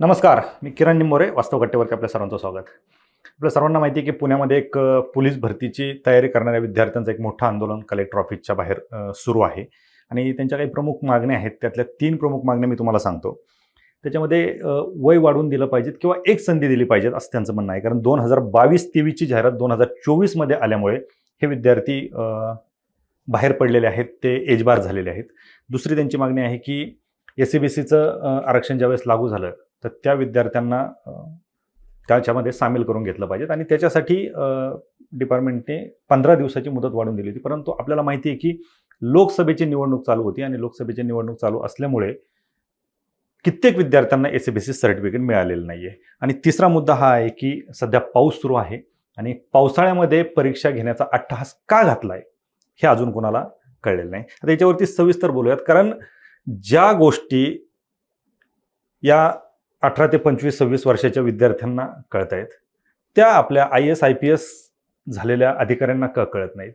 नमस्कार मी किरण निंबोरे वास्तव कट्टेवरती आपल्या सर्वांचं स्वागत. आपल्या सर्वांना माहिती आहे की पुण्यामध्ये एक पोलीस भरतीची तयारी करणाऱ्या विद्यार्थ्यांचं एक मोठं आंदोलन कलेक्टर ऑफिसच्या बाहेर सुरू आहे. आणि त्यांच्या काही प्रमुख मागण्या आहेत त्यातल्या तीन प्रमुख मागण्या मी तुम्हाला सांगतो. त्याच्यामध्ये वय वाढवून दिलं पाहिजेत किंवा एक संधी दिली पाहिजेत असं त्यांचं म्हणणं आहे. कारण दोन हजार बावीस तेवीसची जाहिरात दोन हजार चोवीसमध्ये आल्यामुळे हे विद्यार्थी बाहेर पडलेले आहेत ते एजबार झालेले आहेत. दुसरी त्यांची मागणी आहे की एस सी बी सीचं आरक्षण ज्यावेळेस लागू झालं तर त्या विद्यार्थ्यांना त्याच्यामध्ये सामील करून घेतलं पाहिजेत. आणि त्याच्यासाठी डिपार्टमेंटने पंधरा दिवसाची मुदत वाढवून दिली होती. परंतु आपल्याला माहिती आहे की लोकसभेची निवडणूक चालू होती आणि लोकसभेची निवडणूक चालू असल्यामुळे कित्येक विद्यार्थ्यांना एस बी सी सर्टिफिकेट मिळालेलं नाही आहे आणि तिसरा मुद्दा हा आहे की सध्या पाऊस सुरू आहे आणि पावसाळ्यामध्ये परीक्षा घेण्याचा अट्टहास का घातला आहे हे अजून कोणाला कळलेलं नाही. आता याच्यावरती सविस्तर बोलूयात. कारण ज्या गोष्टी या अठरा ते पंचवीस सव्वीस वर्षाच्या विद्यार्थ्यांना कळत आहेत. त्या आपल्या I S I P S झालेल्या अधिकाऱ्यांना क कळत नाहीत.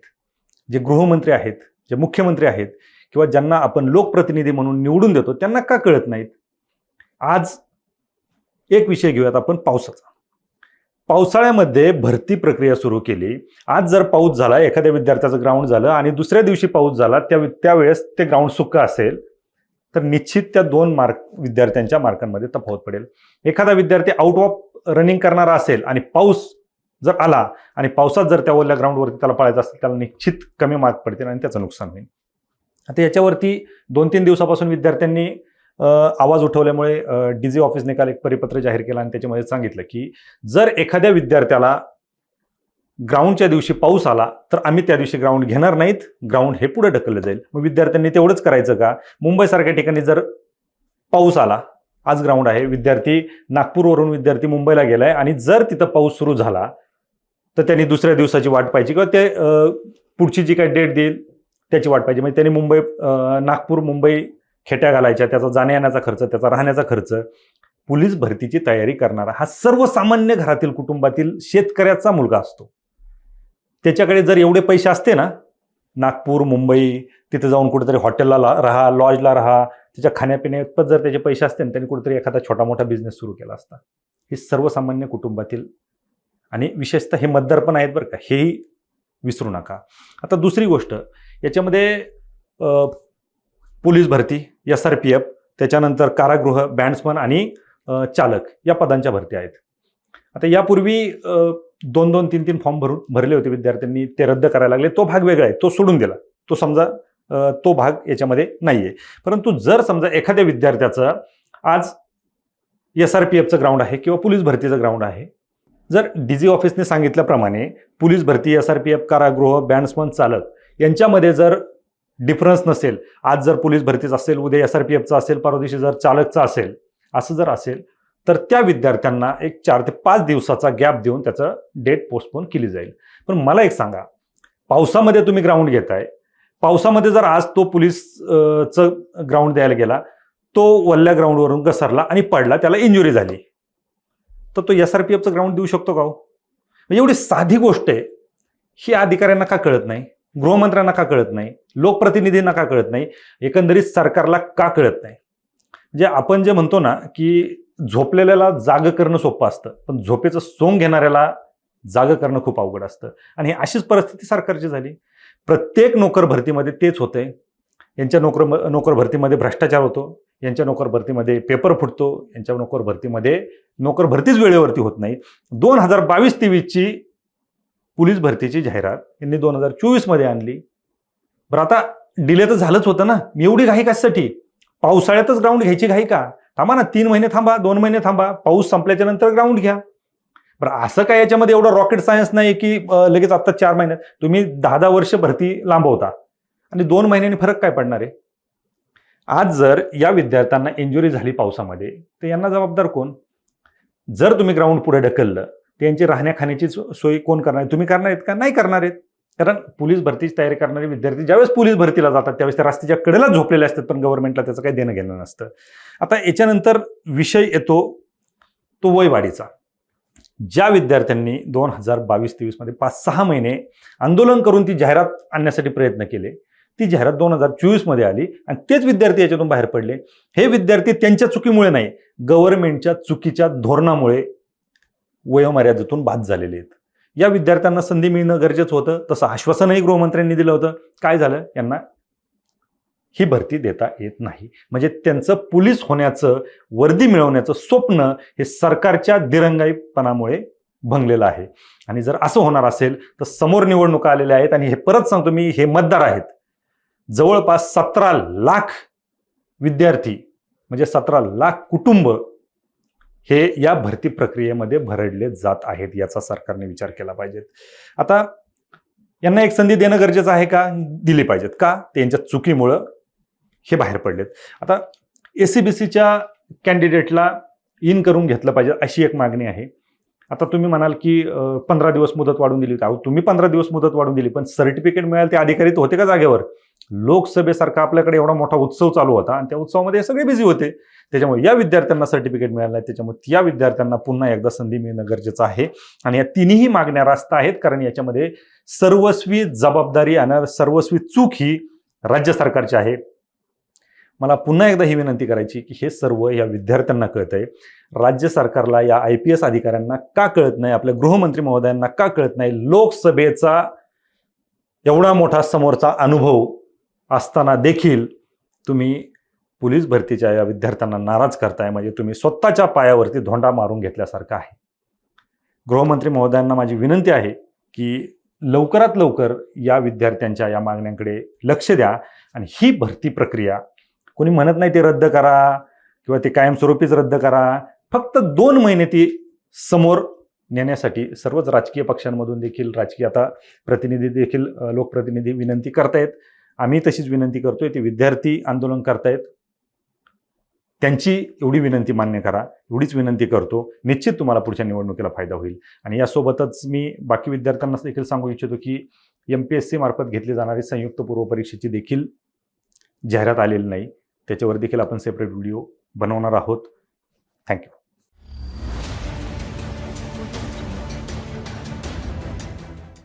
जे गृहमंत्री आहेत जे मुख्यमंत्री आहेत किंवा ज्यांना आपण लोकप्रतिनिधी म्हणून निवडून देतो त्यांना का कळत नाहीत? आज एक विषय घेऊयात आपण पावसाचा. पावसाळ्यामध्ये भरती प्रक्रिया सुरू केली. आज जर पाऊस झाला एखाद्या विद्यार्थ्याचं ग्राउंड झालं आणि दुसऱ्या दिवशी पाऊस झाला त्या त्यावेळेस ते ग्राउंड सुक्क असेल. तर निश्चित त्या दोन मार्क विद्यार्थ्यांच्या मार्कांमध्ये तफावत पडेल. एखादा विद्यार्थी आउट ऑफ रनिंग करणारा असेल आणि पाऊस जर आला आणि पावसात जर त्या ओल्या ग्राउंडवरती त्याला पळायचं असेल त्याला निश्चित कमी मार्क पडतील आणि त्याचं नुकसान होईल. आता याच्यावरती दोन तीन दिवसापासून विद्यार्थ्यांनी आवाज उठवल्यामुळे डी जी ऑफिसने काल एक परिपत्र जाहीर केलं आणि त्याच्यामध्ये सांगितलं की जर एखाद्या विद्यार्थ्याला ग्राउंडच्या दिवशी पाऊस आला तर आम्ही त्या दिवशी ग्राउंड घेणार नाहीत. ग्राउंड हे पुढे ढकललं जाईल. मग विद्यार्थ्यांनी तेवढंच करायचं का? मुंबईसारख्या ठिकाणी जर पाऊस आला आज ग्राउंड आहे विद्यार्थी नागपूरवरून विद्यार्थी मुंबईला गेलाय आणि जर तिथं पाऊस सुरू झाला तर त्यांनी दुसऱ्या दिवसाची वाट पाहिजे किंवा ते पुढची जी काही डेट देईल त्याची वाट पाहिजे म्हणजे त्यांनी मुंबई नागपूर मुंबई खेट्या घालायच्या त्याचा जाण्या येण्याचा खर्च त्याचा राहण्याचा खर्च. पोलीस भरतीची तयारी करणारा हा सर्वसामान्य घरातील कुटुंबातील शेतकऱ्याचा मुलगा असतो. त्याच्याकडे जर एवढे पैसे असते ना नागपूर मुंबई तिथे जाऊन कुठेतरी हॉटेलला ला- राहा लॉजला राहा त्याच्या खाण्यापिण्यात जर त्याचे पैसे असते ना त्यांनी कुठेतरी एखादा छोटा मोठा बिझनेस सुरू केला असता. हे सर्वसामान्य कुटुंबातील आणि विशेषतः हे मतदार पण आहेत बरं का हेही विसरू नका. आता दुसरी गोष्ट याच्यामध्ये पोलीस भरती एस आर पी एफ त्याच्यानंतर कारागृह बँड्समन आणि चालक या पदांच्या भरती आहेत. आता यापूर्वी दोन दोन तीन तीन फॉर्म भरून भरले होते विद्यार्थ्यांनी ते रद्द करायला लागले. तो भाग वेगळा आहे. तो सोडून दिला. तो समजा तो भाग याच्यामध्ये नाही आहे परंतु जर समजा एखाद्या विद्यार्थ्याचं आज एस आर पी एफचं ग्राउंड आहे किंवा पोलीस भरतीचं ग्राउंड आहे जर डी जी ऑफिसने सांगितल्याप्रमाणे पोलीस भरती एस आर पी एफ कारागृह बँड्समन चालक यांच्यामध्ये जर डिफरन्स नसेल आज जर पोलीस भरतीचं असेल उद्या एस आर पी एफचं असेल परवा दिवशी जर चालकचं असेल असं जर असेल तर त्या विद्यार्थ्यांना एक चार ते पाच दिवसाचा गॅप देऊन त्याचं डेट पोस्टपोन केली जाईल. पण मला एक सांगा पावसामध्ये तुम्ही ग्राउंड घेताय. पावसामध्ये जर आज तो पोलीसचं चं ग्राउंड द्यायला गेला तो वल्ल्या ग्राउंडवरून घसरला आणि पडला त्याला इंजुरी झाली तर तो एस आर पी एफचं ग्राउंड देऊ शकतो का हो? म्हणजे एवढी साधी गोष्ट आहे. ही अधिकाऱ्यांना का कळत नाही? गृहमंत्र्यांना का कळत नाही? लोकप्रतिनिधींना का कळत नाही? एकंदरीत सरकारला का कळत नाही? म्हणजे आपण जे म्हणतो ना की झोपलेल्याला जाग करणं सोपं असतं पण झोपेचं सोंग घेणाऱ्याला जाग करणं खूप अवघड असतं. आणि अशीच परिस्थिती सरकारची झाली. प्रत्येक नोकर भरतीमध्ये तेच होतंय. यांच्या नोकर नोकर भरतीमध्ये भ्रष्टाचार होतो यांच्या नोकर भरतीमध्ये पेपर फुटतो यांच्या नोकर भरतीमध्ये नोकर भरतीच वेळेवरती होत नाही. दोन हजार बावीस तेवीसची पोलीस भरतीची जाहिरात यांनी दोन हजार चोवीसमध्ये आणली. बरं आता डिले तर झालंच होतं ना. मी एवढी घाई कशासाठी? पावसाळ्यातच ग्राउंड घ्यायची घाई का? थांबा ना तीन महिने थांबा दोन महिने थांबा पाऊस संपल्याच्या नंतर ग्राउंड घ्या. बरं असं काय याच्यामध्ये एवढं रॉकेट सायन्स नाही की लगेच आत्ता चार महिन्यात तुम्ही दहा दहा वर्ष भरती लांबवता. आणि दोन महिन्यांनी फरक काय पडणार आहे? आज जर या विद्यार्थ्यांना इंजुरी झाली पावसामध्ये तर यांना जबाबदार कोण? जर तुम्ही ग्राउंड पुढे ढकललं तर यांची राहण्या खाण्याची सो- सोय कोण करणार तुम्ही करणार आहेत का? नाही करणार आहेत. कारण पोलीस भरतीची तयारी करणारे विद्यार्थी ज्यावेळेस पोलीस भरतीला जातात त्यावेळेस त्या रस्त्याच्या कडेला झोपलेले असतात पण गव्हर्नमेंटला त्याचं काही देणं घेणं नसतं. आता याच्यानंतर विषय येतो तो वयवाढीचा. ज्या विद्यार्थ्यांनी दोन हजार बावीस तेवीसमध्ये पाच सहा महिने आंदोलन करून ती जाहिरात आणण्यासाठी प्रयत्न केले ती जाहिरात दोन हजार चोवीसमध्ये आली आणि तेच विद्यार्थी याच्यातून बाहेर पडले. हे विद्यार्थी त्यांच्या चुकीमुळे नाही गव्हर्नमेंटच्या चुकीच्या धोरणामुळे वयोमर्यादेतून बाद झालेले आहेत. या विद्यार्थ्यांना संधी मिळणं गरजेचं होतं. तसं आश्वासनही गृहमंत्र्यांनी दिलं होतं. काय झालं? यांना ही भरती देता येत नाही. म्हणजे त्यांचं पोलीस होण्याचं वर्दी मिळवण्याचं स्वप्न हे सरकारच्या दिरंगाईपणामुळे भंगलेलं आहे. आणि जर असं होणार असेल तर समोर निवडणुका आलेल्या आहेत आणि हे परत सांगतो मी हे मतदार आहेत. जवळपास सतरा लाख विद्यार्थी म्हणजे सतरा लाख कुटुंब हे या भरती प्रक्रियेमध्ये भरडले जात आहेत याचा सरकारने विचार केला पाहिजेत आता यांना एक संधी देणं गरजेचं आहे का? दिली पाहिजेत. का? त्यांच्या चुकीमुळं हे बाहेर पडलेत. आता एसीबीसीच्या कॅन्डिडेटला इन करून घेतलं पाहिजे अशी एक मागणी आहे. आता तुम्ही म्हणाल की पंधरा दिवस मुदत वाढून दिली. अहो तुम्ही पंधरा दिवस मुदत वाढून दिली पण सर्टिफिकेट मिळालं ते अधिकारी होते का जागेवर? लोकसभेसारखा आपल्याकडे एवढा मोठा उत्सव चालू होता आणि त्या उत्सवामध्ये हे सगळे बिझी होते. त्याच्यामुळे या विद्यार्थ्यांना सर्टिफिकेट मिळालं नाही. त्याच्यामुळे या विद्यार्थ्यांना पुन्हा एकदा संधी मिळणं गरजेचं आहे. आणि या तिन्ही मागण्या रास्त आहेत कारण याच्यामध्ये सर्वस्वी जबाबदारी आणि सर्वस्वी चूक ही राज्य सरकारची आहे. मला पुन्हा एकदा ही विनंती करायची की हे सर्व या विद्यार्थ्यांना कळत आहे राज्य सरकारला या आय पी एस अधिकाऱ्यांना का कळत नाही? आपल्या गृहमंत्री महोदयांना का कळत नाही? लोकसभेचा एवढा मोठा समोरचा अनुभव असताना देखील तुम्ही पोलीस भरतीच्या या विद्यार्थ्यांना नाराज करताय. म्हणजे तुम्ही स्वतःच्या पायावरती धोंडा मारून घेतल्यासारखं आहे. गृहमंत्री महोदयांना माझी विनंती आहे की लवकरात लवकर या विद्यार्थ्यांच्या या मागण्यांकडे लक्ष द्या आणि ही भरती प्रक्रिया कोणी म्हणत नाही ते रद्द करा किंवा ते कायमस्वरूपीच रद्द करा. फक्त दोन महिने ती समोर नेण्यासाठी सर्वच राजकीय पक्षांमधून देखील राजकीय आता प्रतिनिधी देखील लोकप्रतिनिधी विनंती करतायत. आम्ही तशीच विनंती करतोय ते विद्यार्थी आंदोलन करतायत. त्यांची एवढी विनंती मान्य करा एवढीच विनंती करतो. निश्चित तुम्हाला पुढच्या निवडणुकीला फायदा होईल. आणि यासोबतच मी बाकी विद्यार्थ्यांना देखील सांगू इच्छितो की एम पी एस सी मार्फत घेतली जाणारी संयुक्त पूर्व परीक्षेची देखील जाहिरात आलेली नाही. त्याच्यावर देखील आपण सेपरेट व्हिडिओ बनवणार आहोत. थँक्यू